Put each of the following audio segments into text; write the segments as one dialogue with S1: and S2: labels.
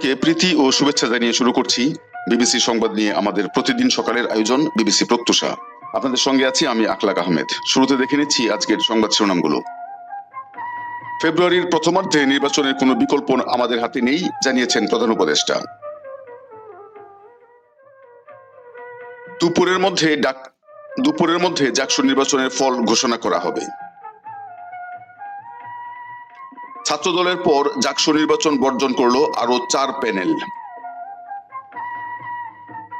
S1: সবাইকে প্রীতি ও শুভেচ্ছা জানিয়ে শুরু করছি বিবিসি সংবাদ নিয়ে আমাদের প্রতিদিন সকালের আয়োজন বিবিসি প্রত্যুষা। আপনাদের সঙ্গে আছি আমি আখলাক আহমেদ। শুরুতে দেখে নিচ্ছি আজকের সংবাদ শিরোনামগুলো। ফেব্রুয়ারির প্রথমার্ধে নির্বাচনের কোনো বিকল্প আমাদের হাতে নেই, জানিয়েছেন প্রধান উপদেষ্টা। দুপুরের মধ্যে ডাক দুপুরের মধ্যে জাকসু নির্বাচনের ফল ঘোষণা করা হবে। ছাত্রদলের পর জাকসু নির্বাচন বর্জন করল আরও চার প্যানেল।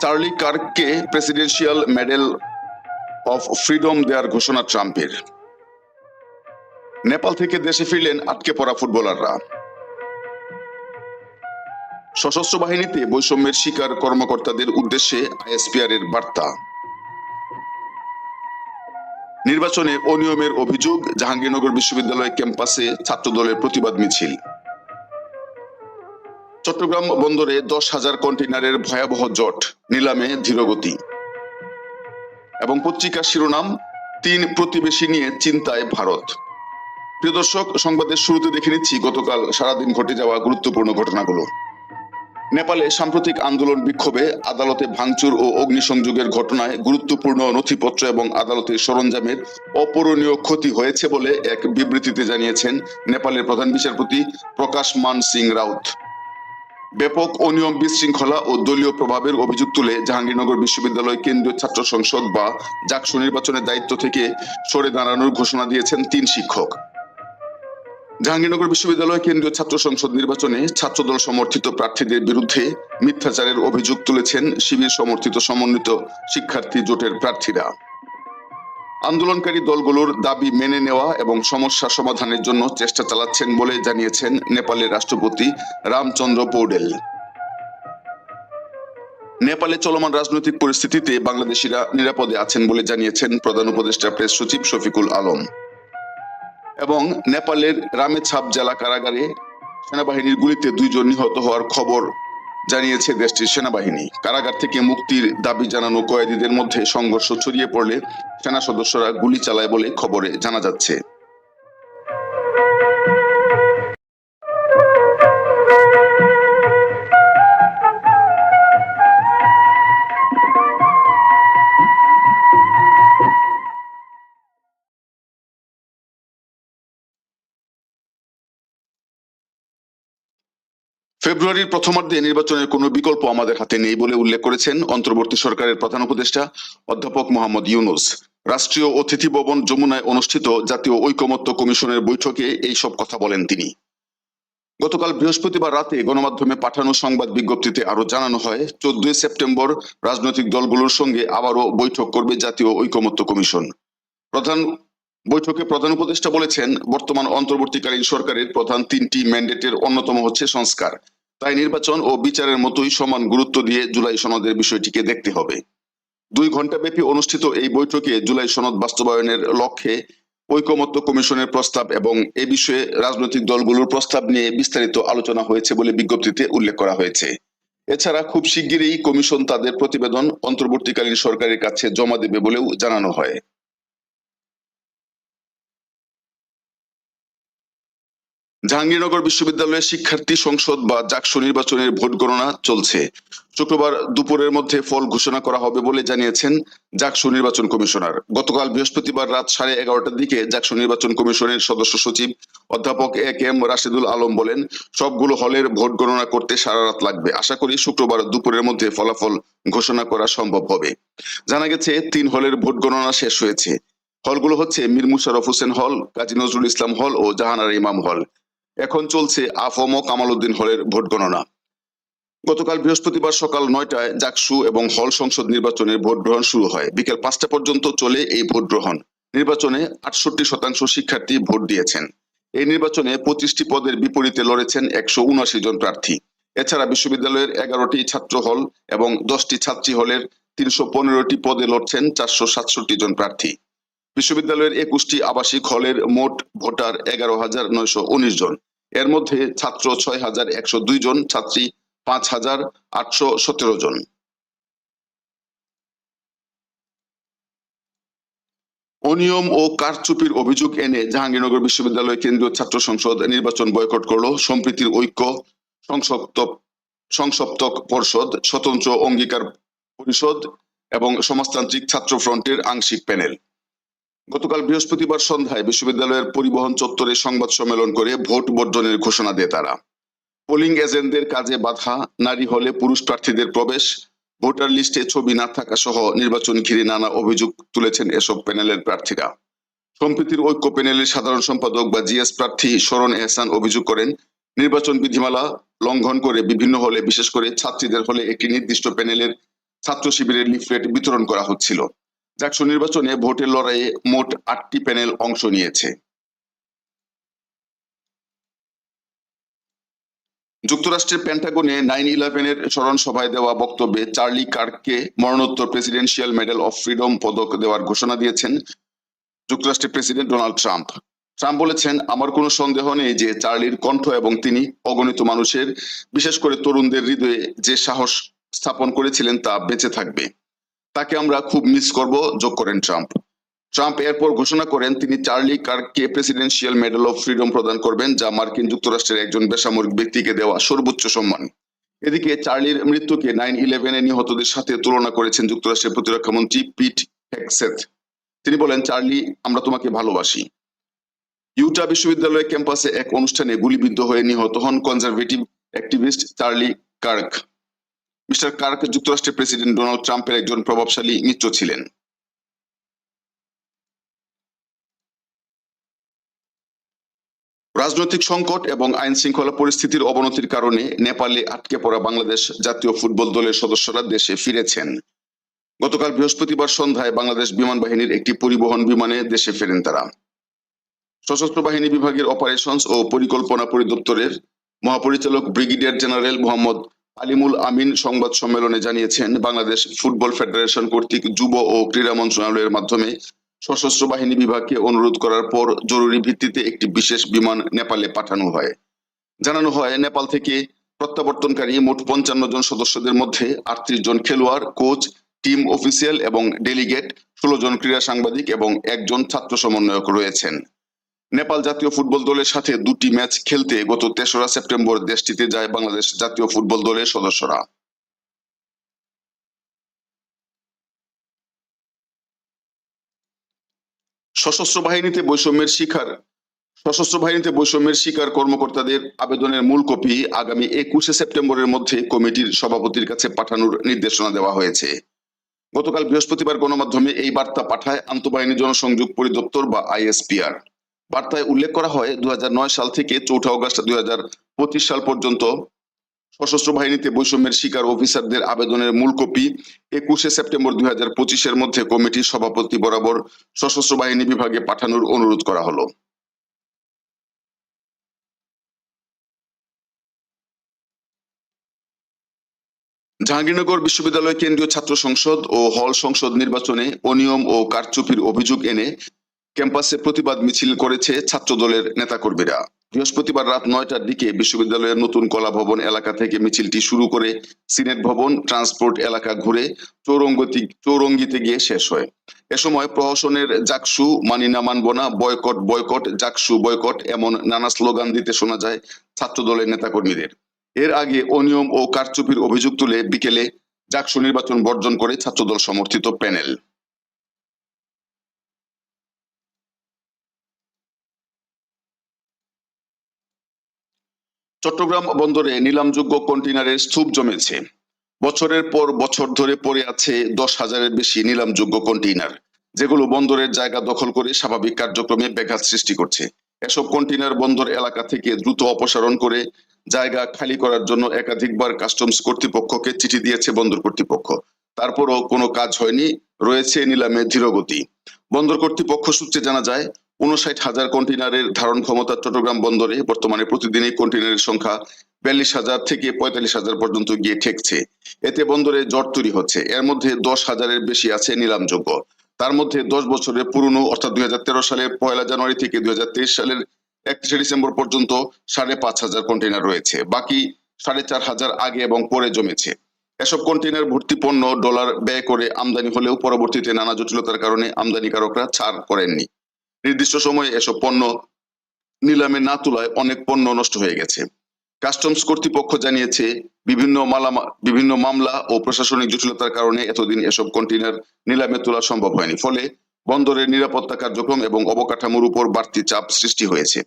S1: চার্লি কার্ককে প্রেসিডেন্সিয়াল মেডেল অফ ফ্রিডম দেওয়ার ঘোষণা ট্রাম্পের। নেপাল থেকে দেশে ফিরলেন আটকে পড়া ফুটবলাররা। সশস্ত্র বাহিনীতে বৈষম্যের শিকার কর্মকর্তাদের উদ্দেশ্যে আইএসপিআর এর বার্তা। নির্বাচনে অনিয়মের অভিযোগ জাহাঙ্গীরনগর বিশ্ববিদ্যালয় ক্যাম্পাসে ছাত্রদলের প্রতিবাদ মিছিল। চট্টগ্রাম বন্দরে দশ হাজার কন্টেনারের ভয়াবহ জট, নিলামে ধীরগতি এবং পত্রিকার শিরোনাম, তিন প্রতিবেশী নিয়ে চিন্তায় ভারত। প্রিয় দর্শক, সংবাদের শুরুতে দেখে নিচ্ছি, গতকাল সারাদিন ঘটে যাওয়া গুরুত্বপূর্ণ ঘটনাগুলো। নেপালে সাম্প্রতিক আন্দোলন বিক্ষোভে আদালতে ভাঙচুর ও অগ্নিসংযোগের ঘটনায় গুরুত্বপূর্ণ নথিপত্র এবং আদালতের সরঞ্জামের অপূরণীয় ক্ষতি হয়েছে বলে এক বিবৃতিতে জানিয়েছেন নেপালের প্রধান বিচারপতি প্রকাশ মান সিং রাউত। ব্যাপক অনিয়ম বিশৃঙ্খলা ও দলীয় প্রভাবের অভিযোগ তুলে জাহাঙ্গীরনগর বিশ্ববিদ্যালয় কেন্দ্রীয় ছাত্র সংসদ বা জাকসু নির্বাচনের দায়িত্ব থেকে সরে দাঁড়ানোর ঘোষণা দিয়েছেন তিন শিক্ষক। জাহাঙ্গীরনগর বিশ্ববিদ্যালয় কেন্দ্রীয় ছাত্র সংসদ নির্বাচনে ছাত্রদল সমর্থিত প্রার্থীদের বিরুদ্ধে মিথ্যাচারের অভিযোগ তুলেছেন শিবির সমর্থিত সমন্বিত শিক্ষার্থী জোটের প্রার্থীরা। আন্দোলনকারী দলগুলোর দাবি মেনে নেওয়া এবং সমস্যা সমাধানের জন্য চেষ্টা চালাচ্ছেন বলে জানিয়েছেন নেপালের রাষ্ট্রপতি রামচন্দ্র পৌডেল। নেপালে চলমান রাজনৈতিক পরিস্থিতিতে বাংলাদেশিরা নিরাপদে আছেন বলে জানিয়েছেন প্রধান উপদেষ্টা প্রেস সচিব শফিকুল আলম। এবং নেপালের রামেছাপ জেলা কারাগারে সেনাবাহিনীর গুলিতে দুইজন নিহত হওয়ার খবর জানিয়েছে দেশটির সেনাবাহিনী। কারাগার থেকে মুক্তির দাবি জানানো কয়েদিদের মধ্যে সংঘর্ষ ছড়িয়ে পড়লে সেনা সদস্যরা গুলি চালায় বলে খবরে জানা যাচ্ছে। ফেব্রুয়ারির প্রথমার্ধে নির্বাচনের কোনো বিকল্প আমাদের হাতে নেই বলে উল্লেখ করেছেন অন্তর্বর্তী সরকারের প্রধান উপদেষ্টা অধ্যাপক মোহাম্মদ ইউনুস। রাষ্ট্রীয় অতিথি ভবন যমুনায় অনুষ্ঠিত জাতীয় ঐকমত্য কমিশনের বৈঠকে এই সব কথা বলেন তিনি। গতকাল বৃহস্পতিবার রাতে গণমাধ্যমে পাঠানো সংবাদ বিজ্ঞপ্তিতে আরও জানানো হয়, চোদ্দই সেপ্টেম্বর রাজনৈতিক দলগুলোর সঙ্গে আবারও বৈঠক করবে জাতীয় ঐকমত্য কমিশন। প্রধান বৈঠকে প্রধান উপদেষ্টা বলেছেন, বর্তমান অন্তর্বর্তীকালীন সরকারের প্রধান তিনটি ম্যান্ডেটের অন্যতম হচ্ছে সংস্কার। তাই নির্বাচন ও বিচারের মতোই সমান গুরুত্ব দিয়ে জুলাই সনদের বিষয়টিকে দেখতে হবে। দুই ঘণ্টা ব্যাপী অনুষ্ঠিত এই বৈঠকে জুলাই সনদ বাস্তবায়নের লক্ষ্যে ঐকমত্য কমিশনের প্রস্তাব এবং এ বিষয়ে রাজনৈতিক দলগুলোর প্রস্তাব নিয়ে বিস্তারিত আলোচনা হয়েছে বলে বিজ্ঞপ্তিতে উল্লেখ করা হয়েছে। এছাড়া খুব শিগগিরই কমিশন তাদের প্রতিবেদন অন্তর্বর্তীকালীন সরকারের কাছে জমা দেবে বলেও জানানো হয়। জাহাঙ্গীরনগর বিশ্ববিদ্যালয়ের শিক্ষার্থী সংসদ বা জাকসু নির্বাচনের ভোট গণনা চলছে। শুক্রবার দুপুরের মধ্যে ফল ঘোষণা করা হবে বলে জানিয়েছেন জাকসু নির্বাচন কমিশনার। গতকাল বৃহস্পতিবার রাত সাড়ে এগারোটার দিকে জাকসু নির্বাচন কমিশনের সদস্য সচিব অধ্যাপক A K M Rashedul Alam বলেন, সবগুলো হলের ভোট গণনা করতে সারা রাত লাগবে। আশা করি শুক্রবার দুপুরের মধ্যে ফলাফল ঘোষণা করা সম্ভব হবে। জানা গেছে, তিন হলের ভোট গণনা শেষ হয়েছে। হলগুলো হচ্ছে মীর মুশারফ হোসেন হল, কাজী নজরুল ইসলাম হল ও জাহানারা ইমাম হল। এখন চলছে আফম কামাল উদ্দিন হলের ভোট গণনা। গতকাল বৃহস্পতিবার সকাল নয়টায় জাকসু এবং হল সংসদ নির্বাচনের ভোট গ্রহণ শুরু হয়। বিকেল পাঁচটা পর্যন্ত চলে এই ভোট গ্রহণ। নির্বাচনে আটষট্টি শতাংশ শিক্ষার্থী ভোট দিয়েছেন। এই নির্বাচনে পঁচিশটি পদের বিপরীতে লড়েছেন একশো উনআশি জন প্রার্থী। এছাড়া বিশ্ববিদ্যালয়ের এগারোটি ছাত্র হল এবং দশটি ছাত্রী হলের তিনশো পনেরোটি পদে লড়ছেন চারশো সাতষট্টি জন প্রার্থী। বিশ্ববিদ্যালয়ের একুশটি আবাসিক হলের মোট ভোটার এগারো হাজার নয়শো উনিশ জন। এর মধ্যে ছাত্র ছয় হাজার একশো দুই জন, ছাত্রী পাঁচ হাজার আটশো সতেরো জন। অনিয়ম ও কারচুপির অভিযোগ এনে জাহাঙ্গীরনগর বিশ্ববিদ্যালয় কেন্দ্রীয় ছাত্র সংসদ নির্বাচন বয়কট করল। সম্প্রীতির ঐক্য, সংসপ্ত সংসপ্তক পর্ষদ, স্বতন্ত্র অঙ্গীকার পরিষদ এবং সমাজতান্ত্রিক ছাত্র ফ্রন্টের আংশিক প্যানেল। গতকাল বৃহস্পতিবার সন্ধ্যায় বিশ্ববিদ্যালয়ের পরিবহন চত্বরে সংবাদ সম্মেলন করে ভোট বর্জনের ঘোষণা দেয় তারা। পোলিং এজেন্টদের কাজে বাধা, নারী হলে পুরুষ প্রার্থীদের প্রবেশ, ভোটার লিস্টে ছবি না থাকা সহ নির্বাচন ঘিরে নানা অভিযোগ তুলেছেন এসব প্যানেলের প্রার্থীরা। সম্প্রীতির ঐক্য প্যানেলের সাধারণ সম্পাদক বা জিএস প্রার্থী শরণ এহসান অভিযোগ করেন, নির্বাচন বিধিমালা লঙ্ঘন করে বিভিন্ন হলে, বিশেষ করে ছাত্রীদের হলে একটি নির্দিষ্ট প্যানেলের ছাত্র শিবিরের লিফলেট বিতরণ করা হচ্ছিল। জাকসু নির্বাচনে ভোটের লড়াইয়ে মোট আটটি প্যানেল অংশ নিয়েছে। যুক্তরাষ্ট্রের পেন্টাগনে নাইন ইলেভেনের স্মরণ সভায় দেওয়া বক্তব্যে চার্লি কার্ককে মরণোত্তর প্রেসিডেন্সিয়াল মেডেল অফ ফ্রিডম পদক দেওয়ার ঘোষণা দিয়েছেন যুক্তরাষ্ট্রের প্রেসিডেন্ট ডোনাল্ড ট্রাম্প। ট্রাম্প বলেছেন, আমার কোনো সন্দেহ নেই যে চার্লির কণ্ঠ এবং তিনি অগণিত মানুষের, বিশেষ করে তরুণদের হৃদয়ে যে সাহস স্থাপন করেছিলেন তা বেঁচে থাকবে। তাকে আমরা খুব মিস করব। যোগ করেন ট্রাম্প। ট্রাম্প এরপর ঘোষণা করেন, তিনি চার্লি কার্ককে প্রেসিডেন্সিয়াল মেডেল অফ ফ্রিডম প্রদান করবেন, যা মার্কিন যুক্তরাষ্ট্রের একজন বেসামরিক ব্যক্তিকে দেওয়া সর্বোচ্চ সম্মান। এদিকে চার্লির মৃত্যুকে নাইন ইলেভেনে নিহতদের সাথে তুলনা করেছেন যুক্তরাষ্ট্রের প্রতিরক্ষা মন্ত্রী পিট হেকসেথ তিনি বলেন, চার্লি, আমরা তোমাকে ভালোবাসি। ইউটা বিশ্ববিদ্যালয়ের ক্যাম্পাসে এক অনুষ্ঠানে গুলিবিদ্ধ হয়ে নিহত হন conservative activist Charlie Kirk. Mister Kirk যুক্তরাষ্ট্রের প্রেসিডেন্ট ডোনাল্ড ট্রাম্পের একজন প্রভাবশালী মিত্র ছিলেন। রাজনৈতিক সংকট এবং আইন শৃঙ্খলা পরিস্থিতির অবনতির কারণে নেপালে আটকে পড়া বাংলাদেশ জাতীয় ফুটবল দলের সদস্যরা দেশে ফিরেছেন। গতকাল বৃহস্পতিবার সন্ধ্যায় বাংলাদেশ বিমান বাহিনীর একটি পরিবহন বিমানে দেশে ফেরেন তারা। সশস্ত্র বাহিনী বিভাগের অপারেশনস ও পরিকল্পনা পরিদপ্তরের মহাপরিচালক ব্রিগেডিয়ার জেনারেল মোহাম্মদ আলিমুল আমিন সংবাদ সম্মেলনে জানিয়েছেন, বাংলাদেশ ফুটবল ফেডারেশন কর্তৃক যুব ও ক্রীড়া মন্ত্রণালয়ের মাধ্যমে সশস্ত্র বাহিনী বিভাগকে অনুরোধ করার পর জরুরি ভিত্তিতে একটি বিশেষ বিমান নেপালে পাঠানো হয়। জানানো হয়, নেপাল থেকে প্রত্যাবর্তনকারী মোট পঞ্চান্ন জন সদস্যদের মধ্যে আটত্রিশ জন খেলোয়াড়, কোচ, টিম অফিসিয়াল এবং ডেলিগেট, ষোলো জন ক্রীড়া সাংবাদিক এবং একজন ছাত্র সমন্বয়ক রয়েছেন। নেপাল জাতীয় ফুটবল দলের সাথে দুটি ম্যাচ খেলতে গত তেসরা সেপ্টেম্বর দেশটিতে যায় বাংলাদেশ জাতীয় ফুটবল দলের সদস্যরা। সশস্ত্র বাহিনীতে বৈষম্যের শিকার, সশস্ত্র বাহিনীতে বৈষম্যের শিকার কর্মকর্তাদের আবেদনের মূল কপি আগামী একুশে সেপ্টেম্বরের মধ্যে কমিটির সভাপতির কাছে পাঠানোর নির্দেশনা দেওয়া হয়েছে। গতকাল বৃহস্পতিবার গণমাধ্যমে এই বার্তা পাঠায় আন্তঃবাহিনী জনসংযোগ পরিদপ্তর বা আইএসপিআর। বার্তায় উল্লেখ করা হয় দু সাল থেকে চৌঠা অগস্ট দুই সাল পর্যন্ত সশস্ত্র বাহিনীতে বৈষম্যের শিকার অফিসারদের আবেদনের মূল কপি একুশে সেপ্টেম্বর দুই হাজার পঁচিশের মধ্যে কমিটির সভাপতি বরাবর সশস্ত্র বাহিনী বিভাগে পাঠানোর অনুরোধ করা হলো। জাহাঙ্গীরনগর বিশ্ববিদ্যালয় কেন্দ্রীয় ছাত্র সংসদ ও হল সংসদ নির্বাচনে অনিয়ম ও কারচুপির অভিযোগ এনে ক্যাম্পাসে প্রতিবাদ মিছিল করেছে ছাত্র দলের নেতাকর্মীরা। বৃহস্পতিবার রাত নয়টার দিকে বিশ্ববিদ্যালয়ের নতুন কলা ভবন এলাকা থেকে মিছিলটি শুরু করে সিনেট ভবন, ট্রান্সপোর্ট এলাকা ঘুরে চৌরঙ্গতি চৌরঙ্গিতে গিয়ে শেষ হয়। এ সময় প্রহসনের জাকসু, মানি না মানব না, বয়কট বয়কট, জাকসু, বয়কট এমন নানা স্লোগান দিতে শোনা যায় ছাত্র দলের নেতাকর্মীদের। এর আগে অনিয়ম ও কারচুপির অভিযোগ তুলে বিকেলে জাকসু নির্বাচন বর্জন করে ছাত্রদল সমর্থিত প্যানেল। চট্টগ্রাম বন্দরে নিলামযোগ্য কন্টেইনারের স্তূপ জমেছে। বছরের পর বছর ধরে পড়ে আছে দশ হাজারের বেশি নিলামযোগ্য কন্টেইনার, যেগুলো বন্দরের জায়গা দখল করে স্বাভাবিক কার্যক্রমে ব্যাঘাত সৃষ্টি করছে। এসব কন্টেইনার বন্দর এলাকা থেকে দ্রুত অপসারণ করে জায়গা খালি করার জন্য একাধিকবার কাস্টমস কর্তৃপক্ষকে চিঠি দিয়েছে বন্দর কর্তৃপক্ষ। তারপরও কোনো কাজ হয়নি, রয়েছে নিলামে ধীরগতি। বন্দর কর্তৃপক্ষ সূত্রে জানা যায় উনষাট হাজার কন্টেইনারের ধারণ ক্ষমতা চট্টগ্রাম বন্দরে বর্তমানে প্রতিদিনই কন্টেইনারের সংখ্যা বিয়াল্লিশ হাজার থেকে পঁয়তাল্লিশ হাজার পর্যন্ত গিয়ে ঠেকছে। এতে বন্দরে জট তৈরি হচ্ছে। এর মধ্যে দশ হাজারের বেশি আছে নিলামযোগ্য। তার মধ্যে দশ বছরের পুরনো, অর্থাৎ দুই হাজার তেরো সালের পয়লা জানুয়ারি থেকে দুই হাজার তেইশ সালের একত্রিশে ডিসেম্বর পর্যন্ত সাড়ে পাঁচ হাজার কন্টেইনার রয়েছে। বাকি সাড়ে চার হাজার আগে এবং পরে জমেছে। এসব কন্টেনার ভর্তি পণ্য, ডলার ব্যয় করে আমদানি হলেও পরবর্তীতে নানা জটিলতার কারণে আমদানিকারকরা ছাড় করেননি। নির্দিষ্ট সময়ে এসব পণ্য নিলামে না তোলায় অনেক পণ্য নষ্ট হয়ে গেছে। কাস্টমস কর্তৃপক্ষ জানিয়েছে, বিভিন্ন মালামা, বিভিন্ন মামলা ও প্রশাসনিক জটিলতার কারণে এতদিন এসব কন্টেইনার নিলামে তোলা সম্ভব হয়নি। ফলে বন্দরের নিরাপত্তা কার্যক্রম এবং অবকাঠামোর উপর বাড়তি চাপ সৃষ্টি হয়েছে।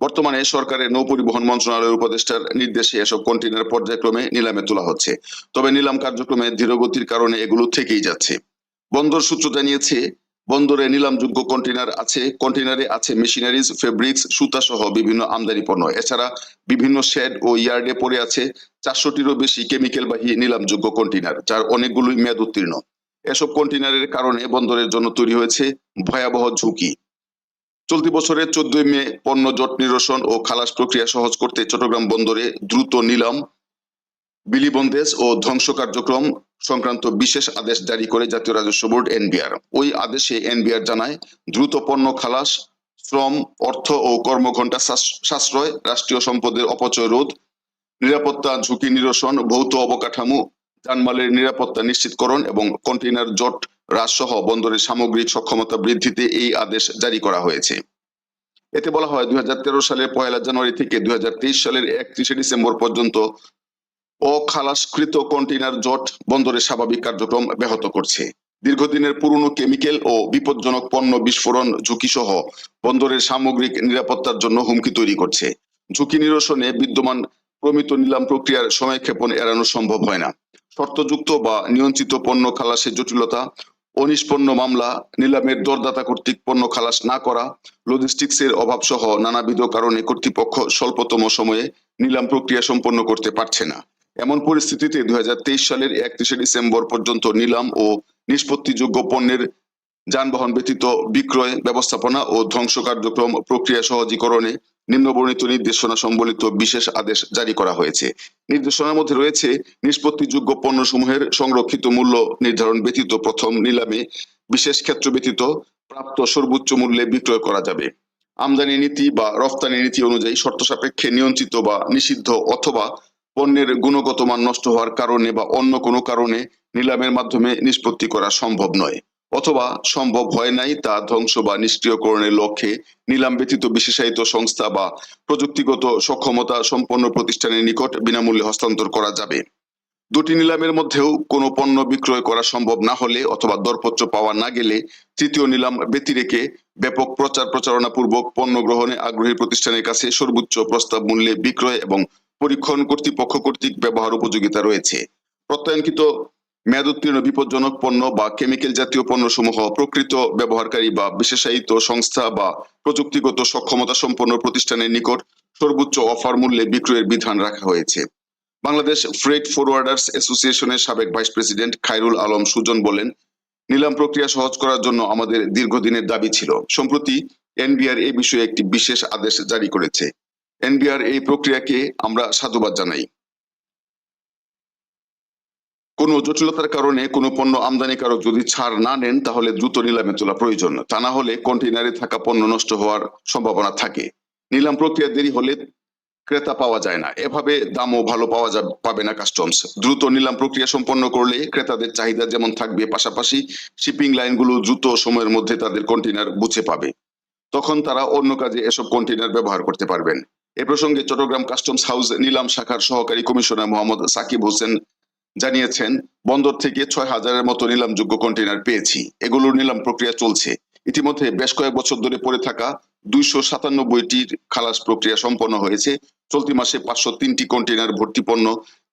S1: বর্তমানে সরকারের নৌ পরিবহন মন্ত্রণালয়ের উপদেষ্টার নির্দেশে এসব কন্টেইনার পর্যায়ক্রমে নিলামে তোলা হচ্ছে। তবে নিলাম কার্যক্রমে ধীরগতির কারণে এগুলো থেকেই যাচ্ছে। বন্দর সূত্র জানিয়েছে বন্দরে নিলামযোগ্য কন্টেনার আছে কন্টেনারে আছে মেশিনারিজ, ফেব্রিক্স সুতা সহ বিভিন্ন আমদানি পণ্য। এছাড়া বিভিন্ন শেড ও ইয়ার্ডে পড়ে আছে চারশোটিরও বেশি কেমিক্যালবাহী নিলামযোগ্য কন্টেনার যার অনেকগুলোই মেয়াদ উত্তীর্ণ। এসব কন্টেনারের কারণে বন্দরের জন্য তৈরি হয়েছে ভয়াবহ ঝুঁকি। চলতি বছরের চোদ্দই মে পণ্য জট নিরসন ও খালাস প্রক্রিয়া সহজ করতে চট্টগ্রাম বন্দরে দ্রুত নিলাম বিলিবন্দেজ ও ধ্বংস কার্যক্রম সংক্রান্ত বিশেষ আদেশ জারি করে জাতীয় রাজস্ব বোর্ড, এনবিআর। ওই আদেশে এনবিআর জানায়, দ্রুত পণ্য খালাস, শ্রম, অর্থ ও কর্মঘণ্টা সাশ্রয়, রাষ্ট্রীয় সম্পদের অপচয় রোধ, নিরাপত্তা ঝুঁকি নিরসন, ভৌত অবকাঠামো, যানমালের নিরাপত্তা নিশ্চিতকরণ এবং কন্টেইনার জট হ্রাস সহ বন্দরের সামগ্রিক সক্ষমতা বৃদ্ধিতে এই আদেশ জারি করা হয়েছে। এতে বলা হয়, দুই হাজার তেরো সালের পয়লা জানুয়ারি থেকে দু হাজার তেইশ সালের একত্রিশে ডিসেম্বর পর্যন্ত অখালাসকৃত কন্টেইনার জট বন্দরের স্বাভাবিক কার্যক্রম ব্যাহত করছে। দীর্ঘদিনের পুরনো কেমিক্যাল ও বিপজ্জনক পণ্য বিস্ফোরণ ঝুঁকি সহ বন্দরের সামগ্রিক নিরাপত্তার জন্য হুমকি তৈরি করছে। ঝুঁকি নিরসনে বিদ্যমান প্রমিত নিলাম প্রক্রিয়ার সময়ক্ষেপণ এড়ানো সম্ভব হয় না। শর্তযুক্ত বা নিয়ন্ত্রিত পণ্য খালাসের জটিলতা অনিষ্পন্ন মামলা, নিলামের দরদাতা কর্তৃক পণ্য খালাস না করা, লজিস্টিক্সের অভাব সহ নানাবিধ কারণে কর্তৃপক্ষ স্বল্পতম সময়ে নিলাম প্রক্রিয়া সম্পন্ন করতে পারছে না। এমন পরিস্থিতিতে দুই হাজার তেইশ সালের একত্রিশে ডিসেম্বর পর্যন্ত নিলাম ও নিষ্পত্তিযোগ্য পণ্যের যানবাহন ব্যতীত বিক্রয়, ব্যবস্থাপনা ও ধ্বংস কার্যক্রম প্রক্রিয়া সহজীকরণে নিম্নবর্ণিত নির্দেশনা সম্বলিত বিশেষ আদেশ জারি করা হয়েছে। নির্দেশনার মধ্যে রয়েছে নিষ্পত্তিযোগ্য পণ্যসমূহের সংরক্ষিত মূল্য নির্ধারণ ব্যতীত প্রথম নিলামে বিশেষ ক্ষেত্র ব্যতীত প্রাপ্ত সর্বোচ্চ মূল্যে বিক্রয় করা যাবে। আমদানি নীতি বা রফতানি নীতি অনুযায়ী শর্ত সাপেক্ষে নিয়ন্ত্রিত বা নিষিদ্ধ অথবা পণ্যের গুণগত মান নষ্ট হওয়ার কারণে বা অন্য কোনো কারণে নিলামের মাধ্যমে নিষ্পত্তি করা সম্ভব নয়, অথবা সম্ভব হয় নাই তা ধ্বংস বা নিষ্ক্রিয়করণের লক্ষ্যে নিলাম ব্যতীত বিশেষায়িত সংস্থা বা প্রযুক্তিগত সক্ষমতা সম্পন্ন প্রতিষ্ঠানের নিকট বিনামূল্যে হস্তান্তর করা যাবে। দুটি নিলামের মধ্যেও কোনো পণ্য বিক্রয় করা সম্ভব না হলে অথবা দরপত্র পাওয়া না গেলে তৃতীয় নিলাম ব্যতিরেকে ব্যাপক প্রচার প্রচারণা পূর্বক পণ্য গ্রহণে আগ্রহী প্রতিষ্ঠানের কাছে সর্বোচ্চ প্রস্তাব মূল্যে বিক্রয় এবং পরীক্ষণ কর্তৃপক্ষ কর্তৃক ব্যবহার উপযোগিতা রয়েছে। প্রত্যয়নকৃত মেয়াদ উত্তীর্ণ বিপজ্জনক পণ্য বা কেমিক্যাল জাতীয় পণ্যসমূহ প্রকৃত ব্যবহারকারী বা বিশেষায়িত সংস্থা বা প্রযুক্তিগত সক্ষমতা সম্পন্ন প্রতিষ্ঠানের নিকট সর্বোচ্চ অফার মূল্যে বিক্রয়ের বিধান রাখা হয়েছে। বাংলাদেশ ফ্রেট ফরওয়ার্ডার্স অ্যাসোসিয়েশনের সাবেক ভাইস প্রেসিডেন্ট খায়রুল আলম সুজন বলেন, নিলাম প্রক্রিয়া সহজ করার জন্য আমাদের দীর্ঘদিনের দাবি ছিল। সম্প্রতি এনবিআর এ বিষয়ে একটি বিশেষ আদেশ জারি করেছে। এনবিআর এই প্রক্রিয়াকে আমরা সাধুবাদ জানাই। কোনো জটিলতার কারণে কোনো পণ্য আমদানিকারক যদি ছাড় না নেন, তাহলে দ্রুত নিলামে তোলা প্রয়োজন। তা না হলে কন্টেইনারে থাকা পণ্য নষ্ট হওয়ার সম্ভাবনা থাকে। নিলাম প্রক্রিয়া দেরি হলে ক্রেতা পাওয়া যায় না। এভাবে দামও ভালো পাওয়া যাবে পাবে না কাস্টমস। দ্রুত নিলাম প্রক্রিয়া সম্পন্ন করলে ক্রেতাদের চাহিদা যেমন থাকবে, পাশাপাশি শিপিং লাইনগুলো দ্রুত সময়ের মধ্যে তাদের কন্টেইনার বুঝে পাবে। তখন তারা অন্য কাজে এসব কন্টেইনার ব্যবহার করতে পারবেন। এ প্রসঙ্গে চট্টগ্রাম কাস্টমস হাউস নিলাম শাখার সহকারী কমিশনার মোহাম্মদ সাকিব হোসেন জানিয়েছেন, বন্দর থেকে ছয় হাজারের মতো নিলামযোগ্য কন্টেনার পেয়েছি। এগুলোর নিলাম প্রক্রিয়া চলছে। ইতিমধ্যে বেশ কয়েক বছর ধরে পড়ে থাকা দুইশো সাতানব্বইটির খালাস প্রক্রিয়া সম্পন্ন হয়েছে। চলতি মাসে পাঁচশো তিনটি কন্টেনার ভর্তি পণ্য,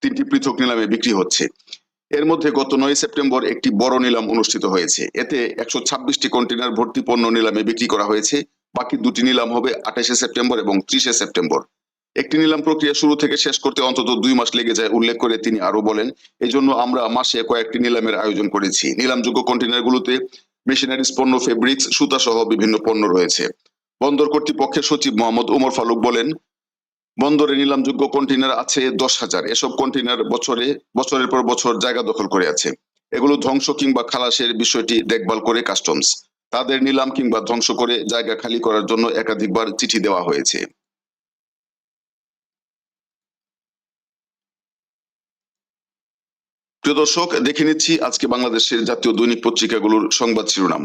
S1: তিনটি পৃথক নিলামে বিক্রি হচ্ছে। এর মধ্যে গত নয় সেপ্টেম্বর একটি বড় নিলাম অনুষ্ঠিত হয়েছে। এতে একশো ছাব্বিশটি কন্টেনার ভর্তি পণ্য নিলামে বিক্রি করা হয়েছে। বাকি দুটি নিলাম হবে আঠাশে সেপ্টেম্বর এবং ত্রিশে সেপ্টেম্বর। একটি নিলাম প্রক্রিয়া শুরু থেকে শেষ করতে অন্তত দুই মাস লেগে যায়, উল্লেখ করে তিনি আরও বলেন। এই জন্য আমরা মাসে কয়েকটি নিলামের আয়োজন করেছি। নিলামযোগ্য কন্টেইনারগুলোতে মেশিনারিজ পণ্য, ফেব্রিক্স, সুতা সহ বিভিন্ন পণ্য রয়েছে। বন্দর কর্তৃপক্ষের সচিব মোহাম্মদ উমর ফালুক বলেন, বন্দরে নিলামযোগ্য কন্টেনার আছে দশ হাজার। এসব কন্টেনার বছরে, বছরের পর বছর জায়গা দখল করে আছে। এগুলো ধ্বংস কিংবা খালাসের বিষয়টি দেখভাল করে কাস্টমস। তাদের নিলাম কিংবা ধ্বংস করে জায়গা খালি করার জন্য একাধিকবার চিঠি দেওয়া হয়েছে। প্রিয় দর্শক, দেখে নিচ্ছি আজকে বাংলাদেশের জাতীয় দৈনিক পত্রিকাগুলোর সংবাদ শিরোনাম।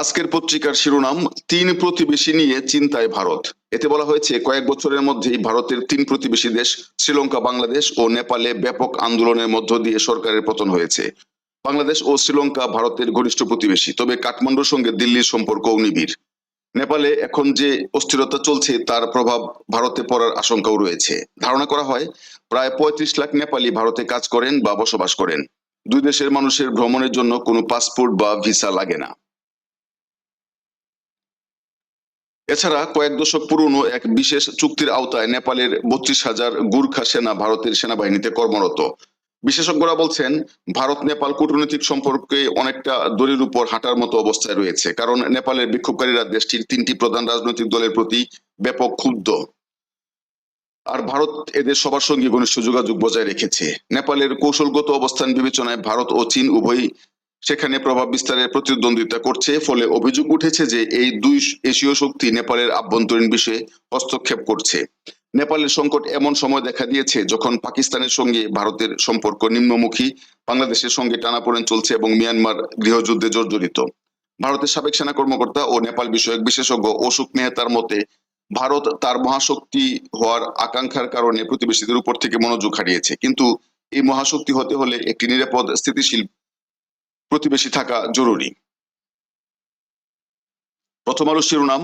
S1: আজকের পত্রিকার শিরোনাম, তিন প্রতিবেশী নিয়ে চিন্তায় ভারত। এতে বলা হয়েছে, কয়েক বছরের মধ্যেই ভারতের তিন প্রতিবেশী দেশ, শ্রীলঙ্কা, বাংলাদেশ ও নেপালে ব্যাপক আন্দোলনের মধ্য দিয়ে সরকারের পতন হয়েছে। বাংলাদেশ ও শ্রীলঙ্কা ভারতের ঘনিষ্ঠ প্রতিবেশী, তবে কাঠমান্ডুর সঙ্গে দিল্লির সম্পর্ক নিবিড়। নেপালে এখন যে অস্থিরতা চলছে, তার প্রভাব ভারতে পড়ার আশঙ্কাও রয়েছে। ধারণা করা হয়, প্রায় পঁয়ত্রিশ লাখ নেপালি ভারতে কাজ করেন বা বসবাস করেন। দুই দেশের মানুষের ভ্রমণের জন্য কোনো পাসপোর্ট বা ভিসা লাগে না। এছাড়া কয়েক দশক পুরনো এক বিশেষ চুক্তির আওতায় নেপালের বত্রিশ হাজার গুর্খা সেনা ভারতের সেনাবাহিনীতে কর্মরত। বিশেষজ্ঞরা বলছেন ভারত নেপাল কূটনৈতিক সম্পর্কে অনেকটা দড়ির উপর হাঁটার মতো অবস্থায় রয়েছে, কারণ নেপালের বিক্ষোভকারীরা দেশটির তিনটি প্রধান রাজনৈতিক দলের প্রতি ব্যাপক ক্ষুব্ধ। আর ভারত এদের সবার সঙ্গে ঘনিষ্ঠ যোগাযোগ বজায় রেখেছে। নেপালের কৌশলগত অবস্থান বিবেচনায় ভারত ও চীন উভয়ই সেখানে প্রভাব বিস্তারের প্রতিদ্বন্দ্বিতা করছে, ফলে অভিযোগ উঠেছে যে এই দুই এশীয় শক্তি নেপালের আভ্যন্তরীণ বিষয়ে হস্তক্ষেপ করছে। নেপালের সংকট এমন সময় দেখা দিয়েছে যখন পাকিস্তানের সঙ্গে ভারতের সম্পর্ক নিম্নমুখী, বাংলাদেশের সঙ্গে টানাপোড়েন চলছে এবং মিয়ানমার গৃহযুদ্ধে জর্জরিত। ভারতের সাবেক সেনা কর্মকর্তা ও নেপাল বিষয়ক বিশেষজ্ঞ অশোক মেহতার মতে, ভারত তার মহাশক্তি হওয়ার আকাঙ্ক্ষার কারণে প্রতিবেশীদের উপর থেকে মনোযোগ হারিয়েছে। কিন্তু এই মহাশক্তি হতে হলে একটি নিরাপদ স্থিতিশীল প্রতিবেশী থাকা জরুরি। প্রথম আলো শিরোনাম,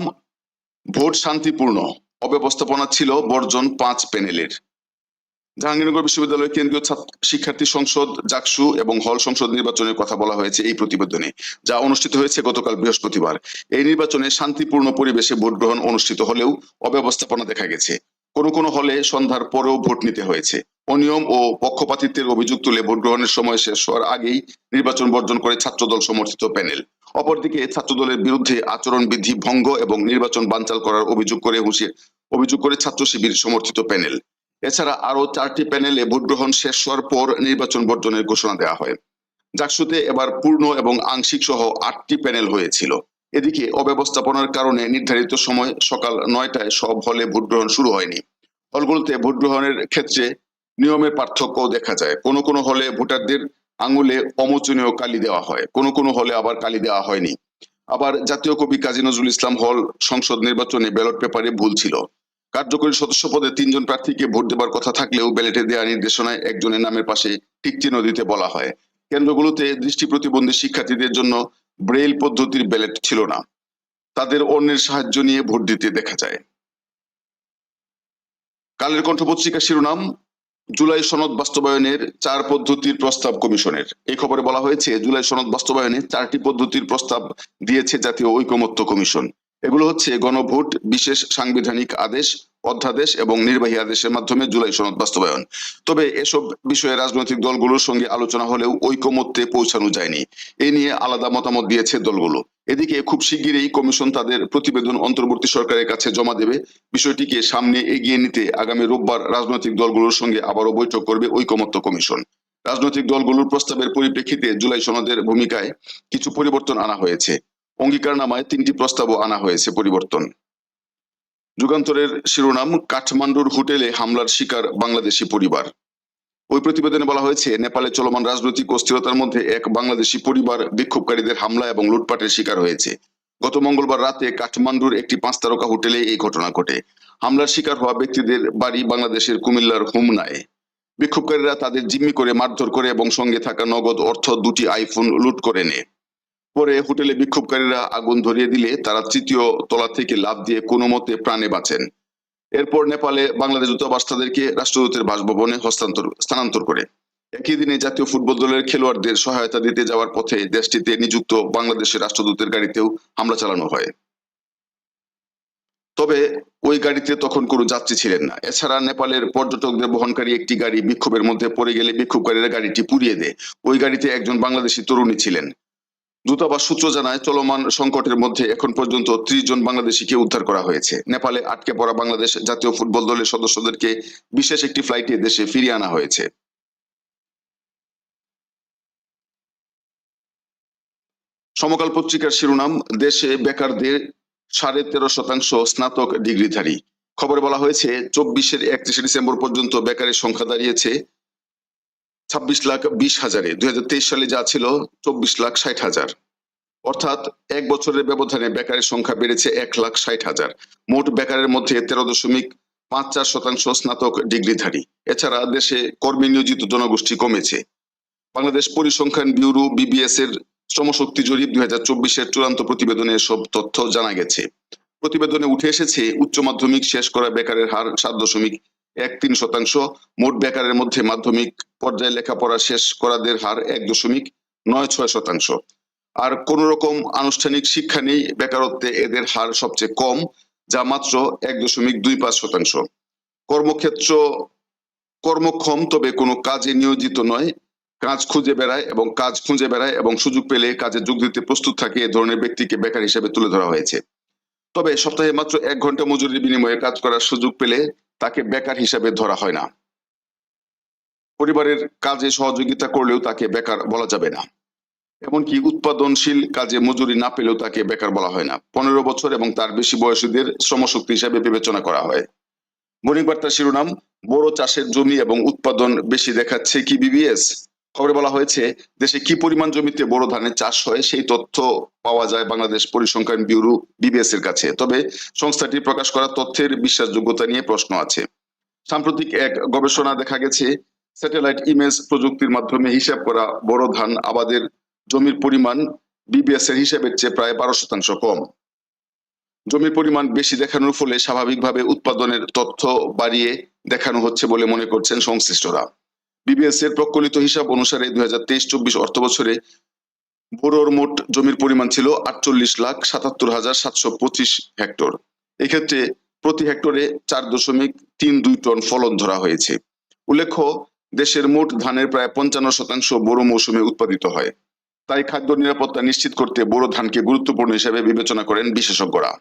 S1: ভোট শান্তিপূর্ণ। অব্যবস্থাপনা ছিল বর্জন পাঁচ প্যানেলের। জাহাঙ্গীরনগর বিশ্ববিদ্যালয়ের কেন্দ্রীয় শিক্ষার্থী সংসদ, জাকসু এবং হল সংসদ নির্বাচনের কথা বলা হয়েছে এই প্রতিবেদনে, যা অনুষ্ঠিত হয়েছে গতকাল বৃহস্পতিবার। এই নির্বাচনে শান্তিপূর্ণ পরিবেশে ভোট গ্রহণ অনুষ্ঠিত হলেও অব্যবস্থাপনা দেখা গেছে। কোনো কোনো হলে সন্ধ্যার পরেও ভোট নিতে হয়েছে। অনিয়ম ও পক্ষপাতিত্বের অভিযোগ তুলে ভোট গ্রহণের সময় শেষ হওয়ার আগেই নির্বাচন বর্জন করে ছাত্রদল সমর্থিত প্যানেল। অপরদিকে ছাত্রদলের বিরুদ্ধে আচরণ বিধি ভঙ্গ এবং নির্বাচন বানচাল করার অভিযোগ করে হুঁশিয়ে অভিযোগ করে ছাত্র শিবির সমর্থিত প্যানেল। এছাড়া আরও চারটি প্যানেলে ভোট গ্রহণ শেষ হওয়ার পর নির্বাচন বর্জনের ঘোষণা দেওয়া হয়। জাকসুতে এবার পূর্ণ এবং আংশিক সহ আটটি প্যানেল হয়েছিল। এদিকে অব্যবস্থাপনার কারণে নির্ধারিত সময় সকাল নয়টায় সব হলে ভোট গ্রহণ শুরু হয়নি। হলগুলোতে ভোট গ্রহণের ক্ষেত্রে নিয়মের পার্থক্য দেখা যায়। কোনো কোনো হলে ভোটারদের আঙুলে অমোচনীয় কালি দেওয়া হয়। কোনো কোনো হলে আবার কালি দেওয়া হয়নি। আবার জাতীয় কবি কাজী নজরুল ইসলাম হল সংসদ নির্বাচনে ব্যালট পেপারে ভুল ছিল। কার্যকরী সদস্য পদে তিনজন প্রার্থীকে ভোট দেবার কথা থাকলেও ব্যালেটে দেওয়া নির্দেশনায় একজনের নামের পাশে টিক চিহ্ন দিতে বলা হয়। কেন্দ্রগুলোতে দৃষ্টি প্রতিবন্ধী শিক্ষার্থীদের জন্য ব্রেইল পদ্ধতির ব্যালেট ছিল না। তাদের অন্যের সাহায্য নিয়ে ভোট দিতে দেখা যায়। কালের কণ্ঠ পত্রিকার শিরোনাম জুলাই সনদ বাস্তবায়নের চার পদ্ধতির প্রস্তাব কমিশনের। এই খবরে বলা হয়েছে, জুলাই সনদ বাস্তবায়নে চারটি পদ্ধতির প্রস্তাব দিয়েছে জাতীয় ঐকমত্য কমিশন। এগুলো হচ্ছে গণভোট, বিশেষ সাংবিধানিক আদেশ, অধ্যাদেশ এবং নির্বাহী আদেশের মাধ্যমে জুলাই সনদ বাস্তবায়ন। তবে এসব বিষয়ে রাজনৈতিক দলগুলোর সঙ্গে আলোচনা হলেও ঐকমত্যে পৌঁছানো যায়নি। এ নিয়ে আলাদা মতামত দিয়েছে দলগুলো। এদিকে খুব শিগগিরই কমিশন তাদের প্রতিবেদন অন্তর্বর্তী সরকারের কাছে জমা দেবে। বিষয়টিকে সামনে এগিয়ে নিতে আগামী রোববার রাজনৈতিক দলগুলোর সঙ্গে আবারও বৈঠক করবে ঐকমত্য কমিশন। রাজনৈতিক দলগুলোর প্রস্তাবের পরিপ্রেক্ষিতে জুলাই সনদের ভূমিকায় কিছু পরিবর্তন আনা হয়েছে। অঙ্গীকারনামায় তিনটি প্রস্তাবও আনা হয়েছে পরিবর্তন। যুগান্তরের শিরোনাম, কাঠমান্ডুর হোটেলে হামলার শিকার বাংলাদেশি পরিবার। ওই প্রতিবেদনে বলা হয়েছে, নেপালে চলমান রাজনৈতিক অস্থিরতার মধ্যে এক বাংলাদেশি পরিবার বিক্ষোভকারীদের হামলা এবং লুটপাটের শিকার হয়েছে। গত মঙ্গলবার রাতে কাঠমান্ডুর একটি পাঁচ তারকা হোটেলে এই ঘটনা ঘটে। হামলার শিকার হওয়া ব্যক্তিদের বাড়ি বাংলাদেশের কুমিল্লার হুমনায়। বিক্ষোভকারীরা তাদের জিম্মি করে, মারধর করে এবং সঙ্গে থাকা নগদ অর্থ দুটি আইফোন লুট করে নেয়। পরে হোটেলে বিক্ষোভকারীরা আগুন ধরিয়ে দিলে তারা তৃতীয় তলা থেকে লাফ দিয়ে কোনো মতে প্রাণে বাঁচেন। এরপর নেপালে বাংলাদেশ দূতাবাস তাদেরকে রাষ্ট্রদূতের বাসভবনে হস্তান্তর, স্থানান্তর করে। একই দিনে জাতীয় ফুটবল দলের খেলোয়াড়দের সহায়তা দিতে যাওয়ার পথে দেশটিতে নিযুক্ত বাংলাদেশের রাষ্ট্রদূতের গাড়িতেও হামলা চালানো হয়। তবে ওই গাড়িতে তখন কোনো যাত্রী ছিলেন না। এছাড়া নেপালের পর্যটকদের বহনকারী একটি গাড়ি বিক্ষোভের মধ্যে পড়ে গেলে বিক্ষোভকারীরা গাড়িটি পুড়িয়ে দেয়। ওই গাড়িতে একজন বাংলাদেশি তরুণী ছিলেন। দূতাবাস সূত্র জানায়, চলমান সংকটের মধ্যে এখন পর্যন্ত ত্রিশ জন বাংলাদেশিকে উদ্ধার করা হয়েছে। নেপালে আটকে পড়া বাংলাদেশ জাতীয় ফুটবল দলের সদস্যদেরকে বিশেষ একটি ফ্লাইটে দেশে ফিরিয়ে আনা হয়েছে। সমকাল পত্রিকার শিরোনাম, দেশে বেকারদের সাড়ে তেরো শতাংশ স্নাতক ডিগ্রিধারী। খবরে বলা হয়েছে, চব্বিশের একত্রিশে ডিসেম্বর পর্যন্ত বেকারের সংখ্যা দাঁড়িয়েছে ছাব্বিশ লাখ বিশ হাজারে। দুই হাজার তেইশ সালে যা ছিল চব্বিশ লাখ ষাট হাজার। অর্থাৎ এক বছরের ব্যবধানে বেকারের সংখ্যা বেড়েছে এক লাখ ষাট হাজার। মোট বেকারের মধ্যে তেরো দশমিক পাঁচ চার শতাংশ স্নাতক ডিগ্রিধারী। এছাড়া দেশে কর্মী নিয়োজিত জনগোষ্ঠী কমেছে। বাংলাদেশ পরিসংখ্যান ব্যুরো বিবিএস এর শ্রমশক্তি জরিপ দুই হাজার চব্বিশের চূড়ান্ত প্রতিবেদনে সব তথ্য জানা গেছে। প্রতিবেদনে উঠে এসেছে, উচ্চ মাধ্যমিক শেষ করা বেকারের হার সাত দশমিক এক তিন শতাংশ মোট বেকারের মধ্যে মাধ্যমিক পর্যায়ে লেখাপড়া শেষ করাদের হার এক দশমিক নয় ছয় শতাংশ। আর কোন রকম আনুষ্ঠানিক শিক্ষা নেই বেকারত্বে এদের হার সবচেয়ে কম, যা মাত্র এক দশমিক দুই পাঁচ শতাংশ। কর্মক্ষেত্র কর্মক্ষম, তবে কোনো কাজে নিয়োজিত নয়। কাজ খুঁজে বেড়ায় এবং কাজ খুঁজে বেড়ায় এবং সুযোগ পেলে কাজে যোগ দিতে প্রস্তুত থাকে এ ধরনের ব্যক্তিকে বেকার হিসেবে তুলে ধরা হয়েছে। তবে সপ্তাহে মাত্র এক ঘণ্টা মজুরির বিনিময়ে কাজ করার সুযোগ পেলে তাকে বেকার হিসাবে ধরা হয় না। পরিবারের কাজে সহযোগিতা করলেও তাকে বেকার বলা যাবে না। এমনকি উৎপাদনশীল কাজে মজুরি না পেলেও তাকে বেকার বলা হয় না। পনেরো বছর এবং তার বেশি বয়সীদের শ্রমশক্তি হিসাবে বিবেচনা করা হয়। বণিক বার্তার শিরোনাম বড় চাষের জমি এবং উৎপাদন বেশি দেখাচ্ছে কি বিবিএস খবরে বলা হয়েছে, দেশে কি পরিমাণ জমিতে বড় ধানের চাষ হয় সেই তথ্য পাওয়া যায় বাংলাদেশ পরিসংখ্যান ব্যুরো বিবিএস এর কাছে। তবে সংস্থাটি প্রকাশ করা তথ্যের বিশ্বাসযোগ্যতা নিয়ে প্রশ্ন আছে। সাম্প্রতিক এক গবেষণা দেখা গেছে, স্যাটেলাইট ইমেজ প্রযুক্তির মাধ্যমে হিসাব করা বড় ধান আবাদের জমির পরিমাণ বিবিএস এর হিসাবের চেয়ে প্রায় বারো শতাংশ কম। জমির পরিমাণ বেশি দেখানোর ফলে স্বাভাবিকভাবে উৎপাদনের তথ্য বাড়িয়ে দেখানো হচ্ছে বলে মনে করছেন সংশ্লিষ্টরা। বিবিএস এর প্রকলিত হিসাব অনুসারে দুই হাজার তেইশ চব্বিশ অর্থ বছরে বোরোর মোট জমির পরিমাণ ছিল আটচল্লিশ লাখ সাতাত্তর হাজার সাতশো পঁচিশ হেক্টর। এক্ষেত্রে প্রতি হেক্টরে চার দশমিক তিন দুই টন ফলন ধরা হয়েছে। উল্লেখ্য, দেশের মোট ধানের প্রায় পঞ্চান্ন শতাংশ বোরো মৌসুমে উৎপাদিত হয়। তাই খাদ্য নিরাপত্তা নিশ্চিত করতে বোরো ধানকে গুরুত্বপূর্ণ হিসেবে বিবেচনা করেন বিশেষজ্ঞরা।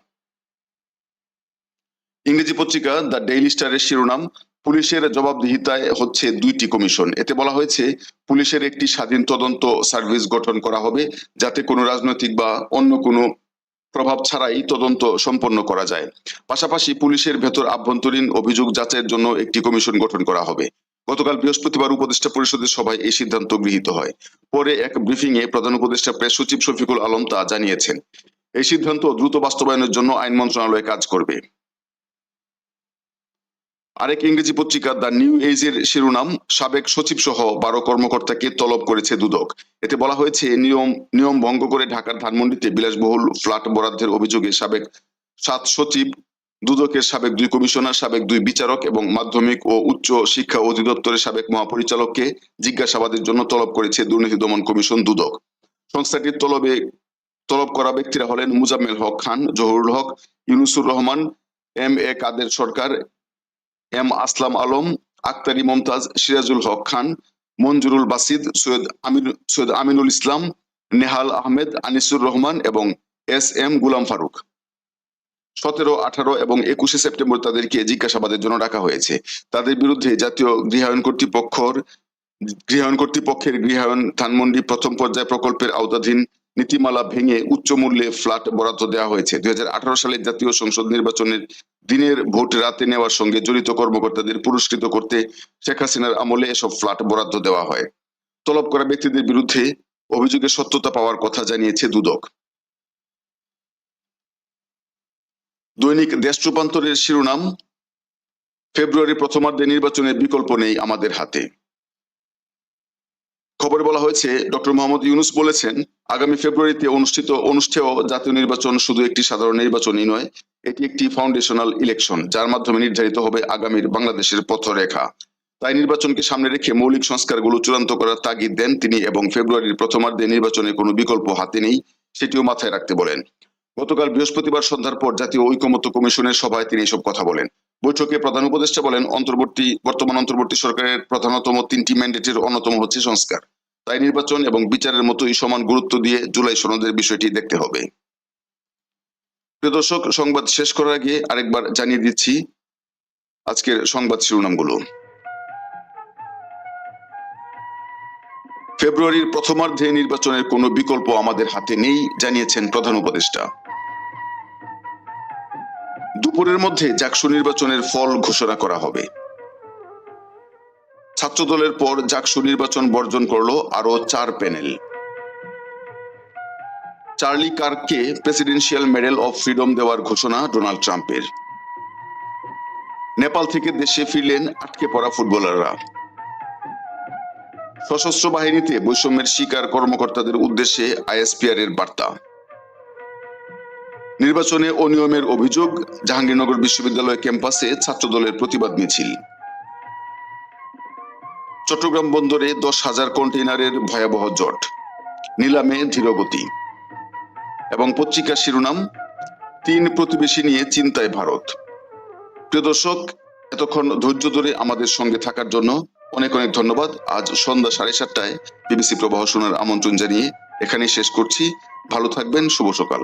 S1: ইংরেজি পত্রিকা দ্য ডেইলি স্টারের শিরোনাম পুলিশের জবাবদিহিতায় হচ্ছে দুইটি কমিশন। এতে বলা হয়েছে, পুলিশের একটি স্বাধীন তদন্ত সার্ভিস গঠন করা হবে, যাতে কোনো রাজনৈতিক বা অন্য কোনো প্রভাব ছাড়াই তদন্ত সম্পন্ন করা যায়। পাশাপাশি পুলিশের ভেতর আভ্যন্তরীণ অভিযোগ যাচাইয়ের জন্য একটি কমিশন গঠন করা হবে। গতকাল বৃহস্পতিবার উপদেষ্টা পরিষদের সভায় এই সিদ্ধান্ত গৃহীত হয়। পরে এক ব্রিফিং এ প্রধান উপদেষ্টা প্রেস সচিব শফিকুল আলম তা জানিয়েছেন। এই সিদ্ধান্ত দ্রুত বাস্তবায়নের জন্য আইন মন্ত্রণালয় কাজ করবে। আরেক ইংরেজি পত্রিকা দ্য নিউ এজের শিরোনাম, সাবেক সচিব সহ বারো কর্মকর্তাকে তলব করেছে দুদক। এতে বলা হয়েছে নিয়ম নিয়ম ভঙ্গ করে ঢাকার ধানমন্ডিতে বিলাসবহুল ফ্ল্যাট বরাদ্দের অভিযোগে সাবেক সাত সচিব, দুদকের সাবেক দুই কমিশনার, সাবেক দুই বিচারক এবং মাধ্যমিক ও উচ্চ শিক্ষা অধিদপ্তরের সাবেক মহাপরিচালককে জিজ্ঞাসাবাদের জন্য তলব করেছে দুর্নীতি দমন কমিশন দুদক। সংস্থাটির তলবে তলব করা ব্যক্তিরা হলেন Mujammel Haque Khan, Zahurul Haque, Yunusur Rahman, M A Kader Sarkar M Aslam Alam, Aktari Momtaz, Sirajul Haque Khan, Manjurul Basid, Syed Amin Syed Aminul Islam, Nehal Ahmed, Anisur Rahman এবং S M গুলাম ফারুক। সতেরো, আঠারো এবং একুশে September তাদেরকে জিজ্ঞাসাবাদের জন্য ডাকা হয়েছে। তাদের বিরুদ্ধে জাতীয় গৃহায়ণ কর্তৃপক্ষর, গৃহায়ণ কর্তৃপক্ষের গৃহায়ণ ধানমন্ডি প্রথম পর্যায় প্রকল্পের আওতাধীন নীতিমালা ভেঙে উচ্চ মূল্যে ফ্ল্যাট বরাদ্দ দেওয়া হয়েছে। দুই হাজার আঠারো সালের জাতীয় সংসদ নির্বাচনের দিনের ভোট রাতে নেওয়ার সঙ্গে জড়িত কর্মকর্তাদের পুরস্কৃত করতে শেখ হাসিনার আমলে এসব ফ্ল্যাট বরাদ্দ দেওয়া হয়। তলব করা ব্যক্তিদের বিরুদ্ধে অভিযোগের সত্যতা পাওয়ার কথা জানিয়েছে দুদক। দৈনিক দেশ রূপান্তরের শিরোনাম, ফেব্রুয়ারি প্রথমার্ধে নির্বাচনের বিকল্প নেই আমাদের হাতে। খবরে বলা হয়েছে ডক্টর মোহাম্মদ ইউনুস বলেছেন, আগামী ফেব্রুয়ারিতে অনুষ্ঠিত, অনুষ্ঠেয় জাতীয় নির্বাচন শুধু একটি সাধারণ নির্বাচনই নয় এটি একটি ফাউন্ডেশনাল ইলেকশন যার মাধ্যমে নির্ধারিত হবে আগামীর বাংলাদেশের পথরেখা। তাই নির্বাচনকে সামনে রেখে মৌলিক সংস্কারগুলো চূড়ান্ত করার তাগিদ দেন তিনি এবং ফেব্রুয়ারির প্রথমার্ধে নির্বাচনের কোনো বিকল্প হাতে নেই, সেটিও মাথায় রাখতে বলেন। গতকাল বৃহস্পতিবার সন্ধ্যার পর জাতীয় ঐকমত্য কমিশনের সভায় তিনি এসব কথা বলেন। বৈঠকে প্রধান উপদেষ্টা বলেন, অন্তর্বর্তী, বর্তমান অন্তর্বর্তী সরকারের প্রধানতম তিনটি ম্যান্ডেটের অন্যতম হচ্ছে সংস্কার। তাই নির্বাচন এবং বিচারের মতোই সমান গুরুত্ব দিয়ে জুলাই সনদের বিষয়টি দেখতে হবে। প্রিয় দর্শক, সংবাদ শেষ করার আগে আরেকবার জানিয়ে দিচ্ছি আজকের সংবাদ শিরোনামগুলো। ফেব্রুয়ারির প্রথমার্ধে নির্বাচনের কোনো বিকল্প আমাদের হাতে নেই, জানিয়েছেন প্রধান উপদেষ্টা। দুপুরের মধ্যে জাকসু নির্বাচনের ফল ঘোষণা করা হবে। ছাত্রদলের পর জাকসু নির্বাচন বর্জন করল আরও চার প্যানেল। চার্লি কার্ককে প্রেসিডেন্সিয়াল মেডেল অফ ফ্রিডম দেওয়ার ঘোষণা ডোনাল্ড ট্রাম্পের। নেপাল থেকে দেশে ফিরলেন আটকে পড়া ফুটবলাররা। সশস্ত্র বাহিনীতে বৈষম্যের শিকার কর্মকর্তাদের উদ্দেশ্যে আইএসপিআর এর বার্তা। নির্বাচনে অনিয়মের অভিযোগ, জাহাঙ্গীরনগর বিশ্ববিদ্যালয় ক্যাম্পাসে ছাত্রদলের প্রতিবাদ মিছিল। চট্টগ্রাম বন্দরে দশ হাজার কন্টেইনারের ভয়াবহ জট। নিলামে ধীরগতি। এবং পত্রিকার শিরোনাম, তিন প্রতিবেশী নিয়ে চিন্তায় ভারত। প্রিয় দর্শক, এতক্ষণ ধৈর্য ধরে আমাদের সঙ্গে থাকার জন্য অনেক অনেক ধন্যবাদ। আজ সন্ধ্যা সাড়ে সাতটায় বিবিসি প্রবাহ শোনার আমন্ত্রণ জানিয়ে এখানেই শেষ করছি। ভালো থাকবেন, শুভ সকাল।